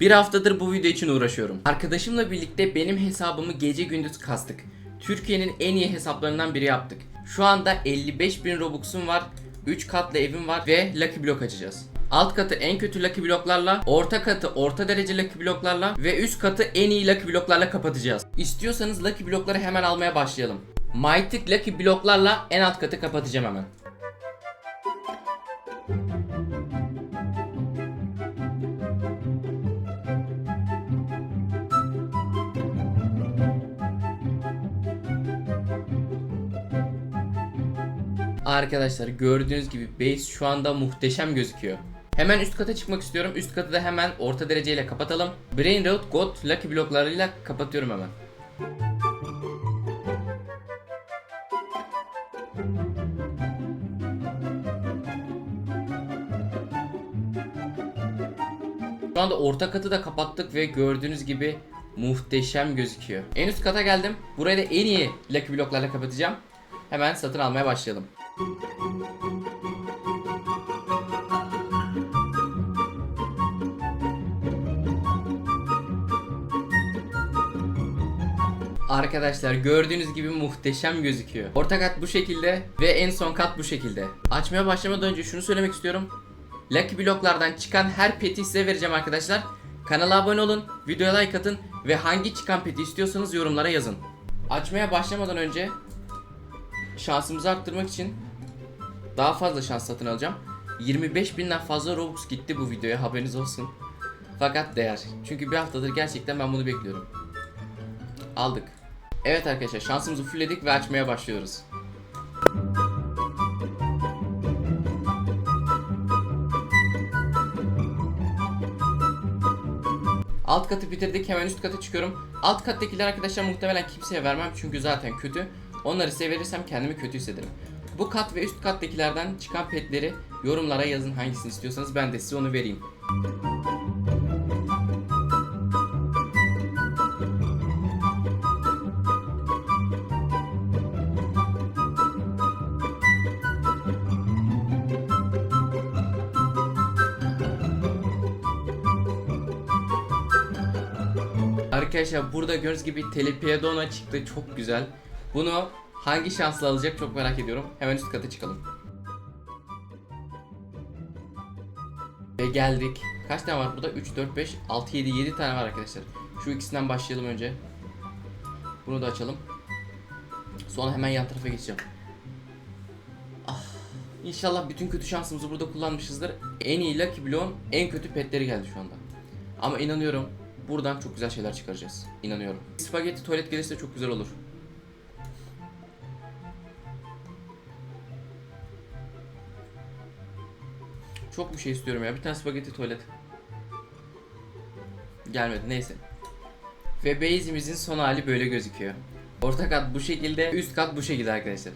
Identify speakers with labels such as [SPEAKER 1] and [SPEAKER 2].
[SPEAKER 1] Bir haftadır bu video için uğraşıyorum. Arkadaşımla birlikte benim hesabımı gece gündüz kastık. Türkiye'nin en iyi hesaplarından biri yaptık. Şu anda 55 bin Robux'um var, 3 katlı evim var ve Lucky Block açacağız. Alt katı en kötü Lucky Block'larla, orta katı orta derece Lucky Block'larla ve üst katı en iyi Lucky Block'larla kapatacağız. İstiyorsanız Lucky Block'ları hemen almaya başlayalım. Mythic Lucky Block'larla en alt katı kapatacağım hemen. Arkadaşlar gördüğünüz gibi base şu anda muhteşem gözüküyor. Hemen üst kata çıkmak istiyorum. Üst katı da hemen orta dereceyle kapatalım. Brain Road God Lucky bloklarıyla kapatıyorum hemen. Şu anda orta katı da kapattık ve gördüğünüz gibi muhteşem gözüküyor. En üst kata geldim. Burayı da en iyi Lucky bloklarla kapatacağım. Hemen satın almaya başlayalım. Arkadaşlar gördüğünüz gibi muhteşem gözüküyor. Orta kat bu şekilde ve en son kat bu şekilde. Açmaya başlamadan önce şunu söylemek istiyorum. Lucky bloklardan çıkan her peti size vereceğim arkadaşlar. Kanala abone olun, videoya like atın ve hangi çıkan peti istiyorsanız yorumlara yazın. Açmaya başlamadan önce şansımızı arttırmak için daha fazla şans satın alacağım. 25 binden fazla Robux gitti bu videoya haberiniz olsun. Fakat değer. Çünkü bir haftadır gerçekten ben bunu bekliyorum. Aldık. Evet arkadaşlar şansımızı fullledik ve açmaya başlıyoruz. Alt katı bitirdik hemen üst kata çıkıyorum. Alt kattakiler arkadaşlar muhtemelen kimseye vermem çünkü zaten kötü. Onları size verirsem kendimi kötü hissederim. Bu kat ve üst kattakilerden çıkan petleri yorumlara yazın hangisini istiyorsanız ben de size onu vereyim. Arkadaşlar burada gördüğünüz gibi Telepiedona çıktı çok güzel. Bunu hangi şansla alacak çok merak ediyorum. Hemen üst kata çıkalım. Ve geldik. Kaç tane var burada? 3, 4, 5, 6, 7, 7 tane var arkadaşlar. Şu ikisinden başlayalım önce. Bunu da açalım. Sonra hemen yan tarafa geçeceğim. Ah, İnşallah bütün kötü şansımızı burada kullanmışızdır. En iyi Lucky Block'un en kötü petleri geldi şu anda. Ama inanıyorum buradan çok güzel şeyler çıkaracağız. İnanıyorum. Spagetti tuvalet gelirse çok güzel olur. Çok bir şey istiyorum ya. Bir tane spagetti tuvalet. Gelmedi neyse. Ve base'imizin son hali böyle gözüküyor. Orta kat bu şekilde, üst kat bu şekilde arkadaşlar.